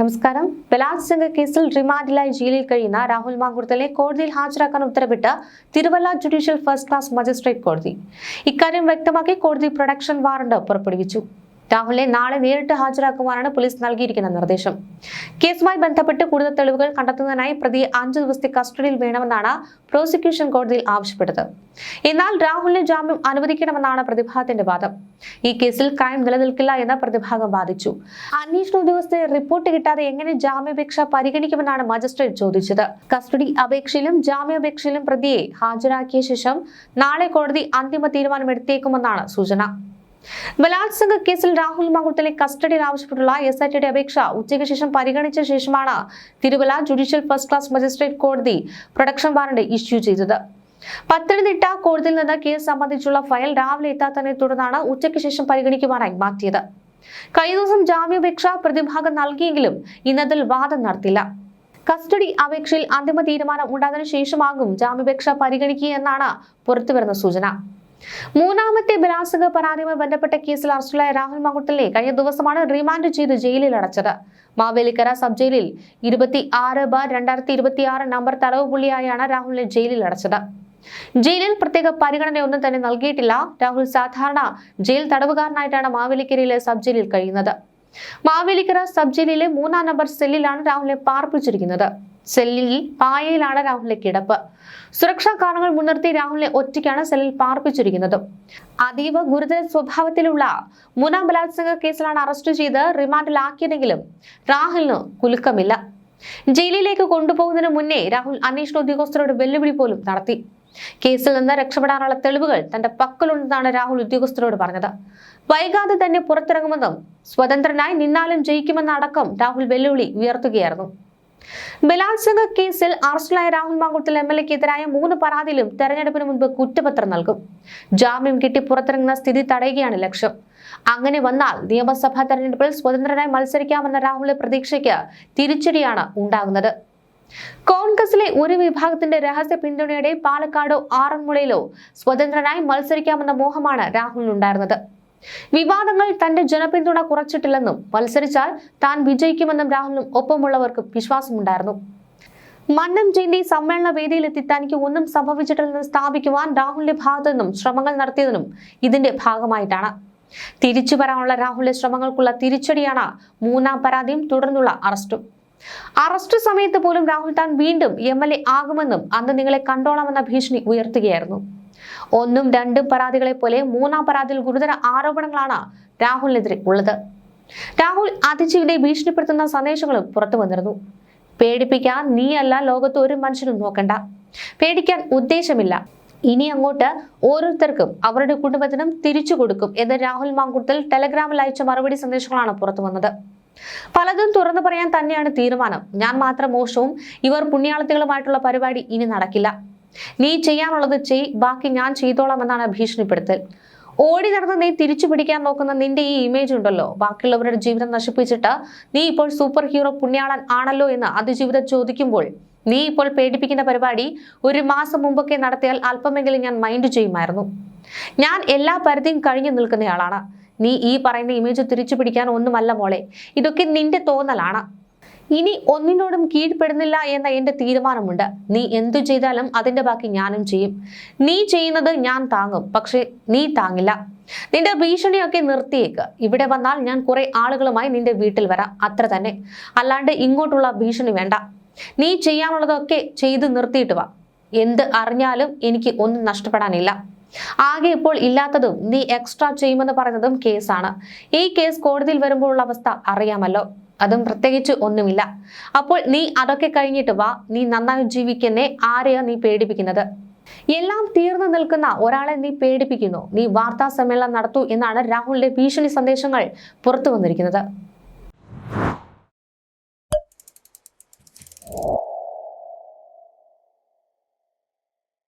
നമസ്കാരം. ബലാത്സംഗ കേസിൽ റിമാൻഡിലായി ജയിലിൽ കഴിയുന്ന രാഹുൽ മാങ്കുർത്തലെ കോടതിയിൽ ഹാജരാക്കാൻ ഉത്തരവിട്ട് Thiruvalla judicial first class magistrate കോടതി. ഇക്കാര്യം വ്യക്തമാക്കി കോടതി പ്രൊഡക്ഷൻ വാറണ്ട് പുറപ്പെടുവിച്ചു. രാഹുലിനെ നാളെ നേരിട്ട് ഹാജരാക്കുവാനാണ് പോലീസ് നൽകിയിരിക്കുന്ന നിർദ്ദേശം. കേസുമായി ബന്ധപ്പെട്ട് കൂടുതൽ തെളിവുകൾ കണ്ടെത്തുന്നതിനായി പ്രതി അഞ്ചു ദിവസത്തെ കസ്റ്റഡിയിൽ വേണമെന്നാണ് പ്രോസിക്യൂഷൻ കോടതിയിൽ ആവശ്യപ്പെട്ടത്. എന്നാൽ രാഹുലിന് ജാമ്യം അനുവദിക്കണമെന്നാണ് പ്രതിഭാഗത്തിന്റെ വാദം. ഈ കേസിൽ ക്രൈം നിലനിൽക്കില്ല എന്ന് പ്രതിഭാഗം വാദിച്ചു. അന്വേഷണ ഉദ്യോഗസ്ഥരെ റിപ്പോർട്ട് കിട്ടാതെ എങ്ങനെ ജാമ്യാപേക്ഷ പരിഗണിക്കുമെന്നാണ് മജിസ്ട്രേറ്റ് ചോദിച്ചത്. കസ്റ്റഡി അപേക്ഷയിലും ജാമ്യാപേക്ഷയിലും പ്രതിയെ ഹാജരാക്കിയ ശേഷം നാളെ കോടതി അന്തിമ തീരുമാനമെടുത്തേക്കുമെന്നാണ് സൂചന. ബലാത്സംഗ കേസിൽ രാഹുൽ മാങ്കുളത്തിലെ കസ്റ്റഡിയിൽ ആവശ്യപ്പെട്ടുള്ള എസ് ഐ ടിയുടെ അപേക്ഷ ഉച്ചയ്ക്ക് ശേഷം പരിഗണിച്ച ശേഷമാണ് Thiruvalla judicial first class magistrate കോടതി പ്രൊഡക്ഷൻ വാറന്റ് ഇഷ്യൂ ചെയ്തത്. പത്തനംതിട്ട കോടതിയിൽ നിന്ന് കേസ് സംബന്ധിച്ചുള്ള ഫയൽ രാവിലെ എത്താത്തതിനെ തുടർന്നാണ് ഉച്ചയ്ക്ക് ശേഷം പരിഗണിക്കുവാനായി മാറ്റിയത്. കഴിഞ്ഞ ദിവസം ജാമ്യാപേക്ഷ പ്രതിഭാഗം നൽകിയെങ്കിലും ഇന്നതിൽ വാദം നടത്തില്ല. കസ്റ്റഡി അപേക്ഷയിൽ അന്തിമ തീരുമാനം ഉണ്ടായതിനു ശേഷമാകും ജാമ്യാപേക്ഷ പരിഗണിക്കുക എന്നാണ് പുറത്തുവരുന്ന സൂചന. മൂന്നാമത്തെ ബലാത്സംഗ പരാതിയുമായി ബന്ധപ്പെട്ട കേസിൽ അറസ്റ്റിലായ രാഹുൽ മകുട്ടലിനെ കഴിഞ്ഞ ദിവസമാണ് റിമാൻഡ് ചെയ്ത് ജയിലിൽ അടച്ചത്. മാവേലിക്കര സബ് ജയിലിൽ ഇരുപത്തി ആറ് ബാർ രണ്ടായിരത്തി ഇരുപത്തി ആറ് നമ്പർ തടവ് പുള്ളിയായാണ് രാഹുലിനെ ജയിലിൽ അടച്ചത്. ജയിലിൽ പ്രത്യേക പരിഗണനയൊന്നും തന്നെ നൽകിയിട്ടില്ല. രാഹുൽ സാധാരണ ജയിൽ തടവുകാരനായിട്ടാണ് മാവേലിക്കരയിലെ സബ് ജയിലിൽ കഴിയുന്നത്. മാവേലിക്കര സബ് ജയിലിലെ മൂന്നാം നമ്പർ സെല്ലിലാണ് രാഹുലിനെ പാർപ്പിച്ചിരിക്കുന്നത്. സെല്ലിൽ പായയിലാണ് രാഹുലിന്റെ കിടപ്പ്. സുരക്ഷാ കാരണങ്ങൾ മുൻനിർത്തി രാഹുലിനെ ഒറ്റയ്ക്കാണ് സെല്ലിൽ പാർപ്പിച്ചിരിക്കുന്നത്. അതീവ ഗുരുതര സ്വഭാവത്തിലുള്ള മൂന്നാം ബലാത്സംഗ കേസിലാണ് അറസ്റ്റ് ചെയ്ത് റിമാൻഡിലാക്കിയതെങ്കിലും രാഹുലിന് കുലുക്കമില്ല. ജയിലിലേക്ക് കൊണ്ടുപോകുന്നതിന് മുന്നേ രാഹുൽ അന്വേഷണ ഉദ്യോഗസ്ഥരോട് വെല്ലുവിളി പോലും നടത്തി. കേസിൽ നിന്ന് രക്ഷപ്പെടാനുള്ള തെളിവുകൾ തന്റെ പക്കലുണ്ടെന്നാണ് രാഹുൽ ഉദ്യോഗസ്ഥരോട് പറഞ്ഞത്. വൈകാതെ തന്നെ പുറത്തിറങ്ങുമെന്നും സ്വതന്ത്രനായി നിന്നാലും ജയിക്കുമെന്ന അടക്കം രാഹുൽ വെല്ലുവിളി ഉയർത്തുകയായിരുന്നു. ബലാത്സംഗ കേസിൽ അറസ്റ്റിലായ രാഹുൽ മാങ്കുട്ടൽ എം എൽ എക്കെതിരായ മൂന്ന് പരാതിയിലും തെരഞ്ഞെടുപ്പിന് മുൻപ് കുറ്റപത്രം നൽകും. ജാമ്യം കിട്ടി പുറത്തിറങ്ങുന്ന സ്ഥിതി തടയുകയാണ് ലക്ഷ്യം. അങ്ങനെ വന്നാൽ നിയമസഭാ തെരഞ്ഞെടുപ്പിൽ സ്വതന്ത്രനായി മത്സരിക്കാമെന്ന രാഹുലിന്റെ പ്രതീക്ഷയ്ക്ക് തിരിച്ചടിയാണ് ഉണ്ടാകുന്നത്. കോൺഗ്രസിലെ ഒരു വിഭാഗത്തിന്റെ രഹസ്യ പിന്തുണയോടെ പാലക്കാടോ ആറന്മുളയിലോ സ്വതന്ത്രനായി മത്സരിക്കാമെന്ന മോഹമാണ് രാഹുലിനുണ്ടായിരുന്നത്. വിവാദങ്ങൾ തന്റെ ജനപിന്തുണ കുറച്ചിട്ടില്ലെന്നും മത്സരിച്ചാൽ താൻ വിജയിക്കുമെന്നും രാഹുലിനും ഒപ്പമുള്ളവർക്കും വിശ്വാസമുണ്ടായിരുന്നു. മന്നം ജയന്തി സമ്മേളന വേദിയിലെത്തി തനിക്ക് ഒന്നും സംഭവിച്ചിട്ടില്ലെന്ന് സ്ഥാപിക്കുവാൻ രാഹുലിന്റെ ഭാഗത്തു നിന്നും ശ്രമങ്ങൾ നടത്തിയതിനും ഇതിന്റെ ഭാഗമായിട്ടാണ്. തിരിച്ചു വരാനുള്ള രാഹുലിന്റെ ശ്രമങ്ങൾക്കുള്ള തിരിച്ചടിയാണ് മൂന്നാം പരാതിയും തുടർന്നുള്ള അറസ്റ്റും. അറസ്റ്റ് സമയത്ത് പോലും രാഹുൽ താൻ വീണ്ടും എം എൽ എ ആകുമെന്നും അന്ന് നിങ്ങളെ കണ്ടോളാമെന്ന ഭീഷണി ഉയർത്തുകയായിരുന്നു. ഒന്നും രണ്ടും പരാതികളെ പോലെ മൂന്നാം പരാതിയിൽ ഗുരുതര ആരോപണങ്ങളാണ് രാഹുലിനെതിരെ ഉള്ളത്. രാഹുൽ അതിജീവിനെ ഭീഷണിപ്പെടുത്തുന്ന സന്ദേശങ്ങളും പുറത്തു വന്നിരുന്നു. പേടിപ്പിക്കാൻ നീയല്ല ലോകത്ത് ഒരു മനുഷ്യനും നോക്കണ്ട. പേടിക്കാൻ ഉദ്ദേശമില്ല. ഇനി അങ്ങോട്ട് ഓരോരുത്തർക്കും അവരുടെ കുടുംബത്തിനും തിരിച്ചു കൊടുക്കും എന്ന് രാഹുൽ മാങ്കുട്ടൽ ടെലഗ്രാമിൽ അയച്ച മറുപടി സന്ദേശങ്ങളാണ് പുറത്തു വന്നത്. പലതും തുറന്നു പറയാൻ തന്നെയാണ് തീരുമാനം. ഞാൻ മാത്രം മോശവും ഇവർ പുണ്യാളത്തികളുമായിട്ടുള്ള പരിപാടി ഇനി നടക്കില്ല. നീ ചെയ്യാനുള്ളത് ചെയ് ബാക്കി ഞാൻ ചെയ്തോളാം എന്നാണ് ഭീഷണിപ്പെടുത്തൽ. ഓടി നടന്ന് നീ തിരിച്ചു പിടിക്കാൻ നോക്കുന്ന നിന്റെ ഈ ഇമേജ് ഉണ്ടല്ലോ. ബാക്കിയുള്ളവരുടെ ജീവിതം നശിപ്പിച്ചിട്ട് നീ ഇപ്പോൾ സൂപ്പർ ഹീറോ പുണ്യാളൻ ആണല്ലോ എന്ന് അതിജീവിതം ചോദിക്കുമ്പോൾ നീ ഇപ്പോൾ പേടിപ്പിക്കുന്ന പരിപാടി ഒരു മാസം മുമ്പൊക്കെ നടത്തിയാൽ അല്പമെങ്കിലും ഞാൻ മൈൻഡ് ചെയ്യുമായിരുന്നു. ഞാൻ എല്ലാ പരിധിയും കഴിഞ്ഞു നിൽക്കുന്നയാളാണ്. നീ ഈ പറയുന്ന ഇമേജ് തിരിച്ചു പിടിക്കാൻ ഒന്നുമല്ല മോളെ. ഇതൊക്കെ നിന്റെ തോന്നലാണ്. ഇനി ഒന്നിനോടും കീഴ്പ്പെടുന്നില്ല എന്ന എന്റെ തീരുമാനമുണ്ട്. നീ എന്തു ചെയ്താലും അതിന്റെ ബാക്കി ഞാനും ചെയ്യും. നീ ചെയ്യുന്നത് ഞാൻ താങ്ങും. പക്ഷെ നീ താങ്ങില്ല. നിന്റെ ഭീഷണിയൊക്കെ നിർത്തിയേക്ക്. ഇവിടെ വന്നാൽ ഞാൻ കുറെ ആളുകളുമായി നിന്റെ വീട്ടിൽ വരാം. അത്ര തന്നെ. അല്ലാണ്ട് ഇങ്ങോട്ടുള്ള ഭീഷണി വേണ്ട. നീ ചെയ്യാനുള്ളതൊക്കെ ചെയ്ത് നിർത്തിയിട്ട് വാ. എന്ത് അറിഞ്ഞാലും എനിക്ക് ഒന്നും നഷ്ടപ്പെടാനില്ല. ആകെ ഇപ്പോൾ ഇല്ലാത്തതും നീ എക്സ്ട്രാ ചെയ്യുമെന്ന് പറയുന്നതും കേസാണ് ഈ കേസ് കോടതിയിൽ വരുമ്പോഴുള്ള അവസ്ഥ അറിയാമല്ലോ. അതും പ്രത്യേകിച്ച് ഒന്നുമില്ല. അപ്പോൾ നീ അതൊക്കെ കഴിഞ്ഞിട്ട് വാ. നീ നന്നായി ജീവിക്കുന്നേ ആരെയാ നീ പേടിപ്പിക്കുന്നത്? എല്ലാം തീർന്നു നിൽക്കുന്ന ഒരാളെ നീ പേടിപ്പിക്കുന്നു. നീ വാർത്താ സമ്മേളനം നടത്തൂ എന്നാണ് രാഹുലിന്റെ ഭീഷണി സന്ദേശങ്ങൾ പുറത്തു വന്നിരിക്കുന്നത്.